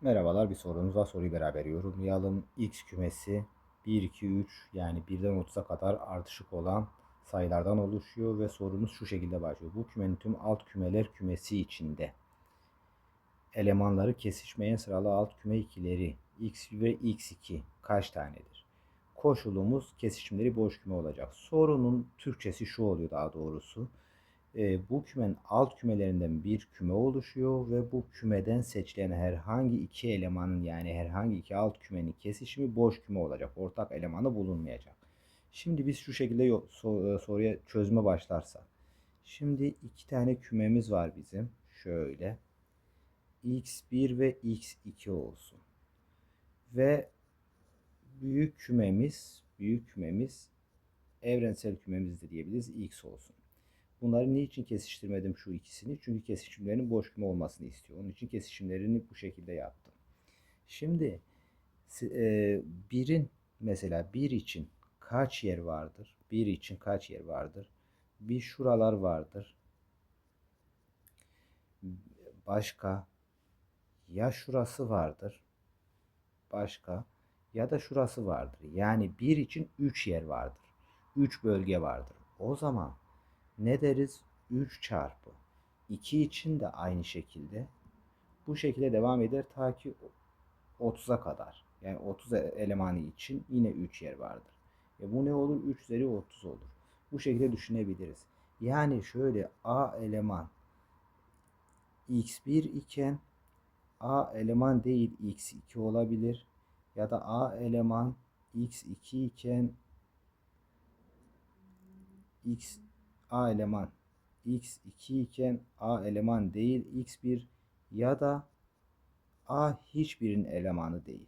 Merhabalar bir sorunuz var soruyu beraber yorumlayalım. X kümesi 1, 2, 3 yani 1'den 30'a kadar artışık olan sayılardan oluşuyor ve sorumuz şu şekilde başlıyor. Bu kümenin tüm alt kümeler kümesi içinde elemanları kesişmeyen sıralı alt küme ikileri x ve x2 kaç tanedir? Koşulumuz kesişimleri boş küme olacak. Sorunun Türkçesi şu oluyor daha doğrusu. E, bu kümenin alt kümelerinden bir küme oluşuyor ve bu kümeden seçilen herhangi iki elemanın yani herhangi iki alt kümenin kesişimi boş küme olacak. Ortak elemanı bulunmayacak. Şimdi biz şu şekilde soruya çözme başlarsak. Şimdi iki tane kümemiz var bizim. Şöyle. x1 ve x2 olsun. Ve büyük kümemiz, büyük kümemiz evrensel kümemiz de diyebiliriz x olsun. Bunları niçin kesiştirmedim şu ikisini? Çünkü kesişimlerinin boş küme olmasını istiyor. Onun için kesişimlerini bu şekilde yaptım. Şimdi e, birin mesela bir için kaç yer vardır? Bir için kaç yer vardır? Bir şuralar vardır. Başka ya şurası vardır. Başka ya da şurası vardır. Yani bir için 3 yer vardır. 3 bölge vardır. O zaman ne deriz? 3 çarpı 2 için de aynı şekilde bu şekilde devam eder ta ki 30'a kadar. Yani 30 e- elemanı için yine 3 yer vardır. E bu ne olur? 3 üzeri 30 olur. Bu şekilde düşünebiliriz. Yani şöyle A eleman x1 iken A eleman değil x2 olabilir. Ya da A eleman x2 iken x A eleman x2 iken A eleman değil x1 ya da A hiçbirinin elemanı değil.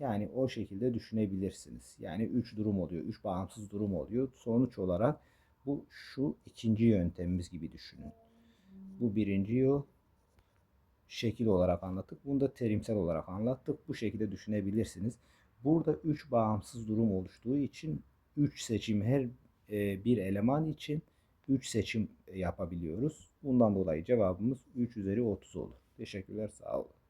Yani o şekilde düşünebilirsiniz. Yani 3 durum oluyor. 3 bağımsız durum oluyor. Sonuç olarak bu şu ikinci yöntemimiz gibi düşünün. Bu birinci yol şekil olarak anlattık. Bunu da terimsel olarak anlattık. Bu şekilde düşünebilirsiniz. Burada 3 bağımsız durum oluştuğu için 3 seçim her e, bir eleman için 3 seçim yapabiliyoruz. Bundan dolayı cevabımız 3 üzeri 30 olur. Teşekkürler sağ olun.